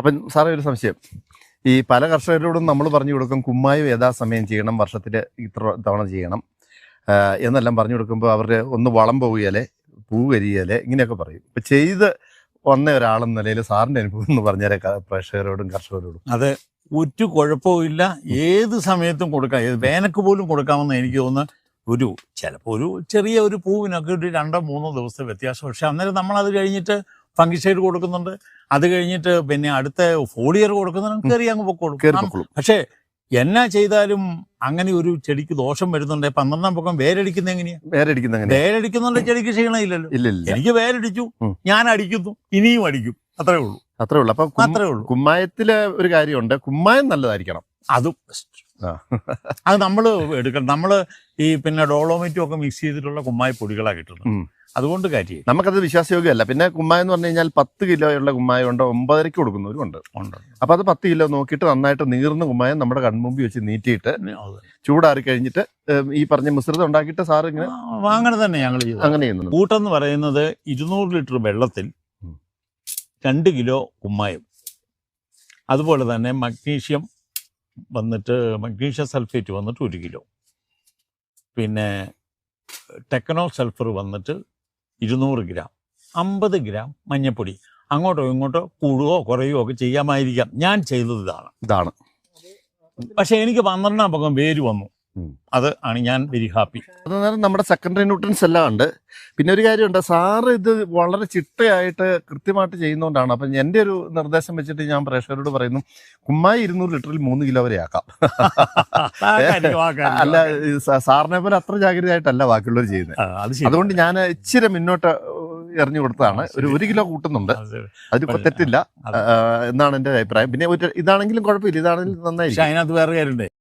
അപ്പം സാറേ ഒരു സംശയം. ഈ പല കർഷകരോടും നമ്മൾ പറഞ്ഞു കൊടുക്കും കുമ്മായം യഥാസമയം ചെയ്യണം വർഷത്തിൽ ഇത്ര തവണ ചെയ്യണം. എന്നെല്ലാം പറഞ്ഞു കൊടുക്കുമ്പോൾ അവർ ഒന്ന് വളം പോവുകയല്ലേ പൂ കരിയല്ലേ ഇങ്ങനെയൊക്കെ പറയും. ഇപ്പം ചെയ്ത് വന്ന ഒരാളെന്ന നിലയിൽ സാറിന്റെ അനുഭവം എന്ന് പറഞ്ഞാൽ പ്രേക്ഷകരോടും കർഷകരോടും. അതെ ഒരു കുഴപ്പമില്ല ഏത് സമയത്തും കൊടുക്കാം. ഏത് വേനക്ക് പോലും കൊടുക്കാമെന്ന് എനിക്ക് തോന്നുന്നു ഒരു ചിലപ്പോൾ ഒരു ചെറിയ ഒരു പൂവിനൊക്കെ ഒരു രണ്ടോ മൂന്നോ ദിവസത്തെ വ്യത്യാസം. പക്ഷെ അന്നേരം നമ്മൾ അത് കഴിഞ്ഞിട്ട് ഫംഗിസൈഡ് കൊടുക്കുന്നുണ്ട്. അത് കഴിഞ്ഞിട്ട് പിന്നെ അടുത്ത ഫോളിയർ കൊടുക്കുന്നുണ്ട് കയറി അങ്ങ് പൊക്കോളും. പക്ഷേ എന്നാ ചെയ്താലും അങ്ങനെ ഒരു ചെടിക്ക് ദോഷം വരുന്നുണ്ട്. പന്ത്രണ്ടാം പൊക്കം വേരടിക്കുന്ന എങ്ങനെയാ? വേരടിക്കുന്ന വേരടിക്കുന്നുണ്ട് ചെടിക്ക് ക്ഷീണമില്ലല്ലോ ഇല്ല ഇല്ല. എനിക്ക് വേരടിച്ചു. ഞാൻ അടിക്കുന്നു. ഇനിയും അടിക്കും. അത്രേ ഉള്ളൂ. അത്രേ ഉള്ളൂ. അപ്പൊ അത്രേ ഉള്ളൂ. കുമ്മായത്തിലെ ഒരു കാര്യമുണ്ട്. കുമ്മായം നല്ലതായിരിക്കണം. അതും ബെസ്റ്റ് അത് നമ്മൾ എടുക്കണം. നമ്മൾ ഈ പിന്നെ ഡോളോമൈറ്റും ഒക്കെ മിക്സ് ചെയ്തിട്ടുള്ള കുമ്മായ പൊടികളാണ് കിട്ടുന്നത്. അതുകൊണ്ട് കാര്യം നമുക്കത് വിശ്വാസയോഗ്യമല്ല. പിന്നെ കുമ്മായ എന്ന് പറഞ്ഞു കഴിഞ്ഞാൽ പത്ത് കിലോ ഉള്ള കുമ്മായം ഉണ്ട്. ഒമ്പതരയ്ക്ക് കൊടുക്കുന്നവരും ഉണ്ട് ഉണ്ട്. അപ്പൊ അത് പത്ത് കിലോ നോക്കിയിട്ട് നന്നായിട്ട് നീർന്ന കുമ്മായം നമ്മുടെ കൺമുമ്പിൽ വെച്ച് നീറ്റിയിട്ട് ചൂടാറി കഴിഞ്ഞിട്ട് ഈ പറഞ്ഞ മിശ്രിതം ഉണ്ടാക്കിയിട്ട് സാർ ഇങ്ങനെ വാങ്ങണ അങ്ങനെ തന്നെ ഞങ്ങൾ അങ്ങനെ ചെയ്യുന്നത് കൂട്ടെന്ന് പറയുന്നത് ഇരുന്നൂറ് ലിറ്റർ വെള്ളത്തിൽ. രണ്ട് കിലോ കുമ്മായം. അതുപോലെ തന്നെ മഗ്നീഷ്യം വന്നിട്ട് മഗ്നീഷ്യ സൾഫേറ്റ് വന്നിട്ട് ഒരു കിലോ. പിന്നെ ടെക്കനോൾ സൾഫർ വന്നിട്ട് ഇരുന്നൂറ് ഗ്രാം. അമ്പത് ഗ്രാം മഞ്ഞപ്പൊടി. അങ്ങോട്ടോ ഇങ്ങോട്ടോ കൂടുകയോ കുറയുകയോ ഒക്കെ ചെയ്യാമായിരിക്കാം. ഞാൻ ചെയ്തത് ഇതാണ്. ഇതാണ്. പക്ഷെ എനിക്ക് പന്ത്രണ്ടാം പക്കം വേര് വന്നു. അത് ആണ് ഞാൻ വെരി ഹാപ്പി അതുനേരം നമ്മുടെ സെക്കൻഡറി ന്യൂട്രൻസ് എല്ലാം ഉണ്ട്. പിന്നെ ഒരു കാര്യമുണ്ട് സാറ് ഇത് വളരെ ചിട്ടയായിട്ട് കൃത്യമായിട്ട് ചെയ്യുന്നതുകൊണ്ടാണ് അപ്പം എന്റെ ഒരു നിർദ്ദേശം വെച്ചിട്ട് ഞാൻ പ്രേക്ഷകരോട് പറയുന്നു കുമ്മായി ഇരുന്നൂറ് ലിറ്ററിൽ മൂന്ന് കിലോ വരെ ആക്കാം. അല്ല സാറിനെ പോലെ അത്ര ജാഗ്രതയായിട്ടല്ല ബാക്കിയുള്ളവർ ചെയ്യുന്നത്. അതുകൊണ്ട് ഞാൻ ഇച്ചിരി മുന്നോട്ട് എറിഞ്ഞു കൊടുത്തതാണ്. ഒരു ഒരു കിലോ കൂട്ടുന്നുണ്ട്. അത്. അതിലിപ്പോ തെറ്റില്ല. എന്നാണ് എന്റെ അഭിപ്രായം. പിന്നെ ഇതാണെങ്കിലും കുഴപ്പമില്ല. ഇതാണെങ്കിലും നന്നായിരിക്കും. അതിനകത്ത് വേറെ കാര്യമുണ്ട്.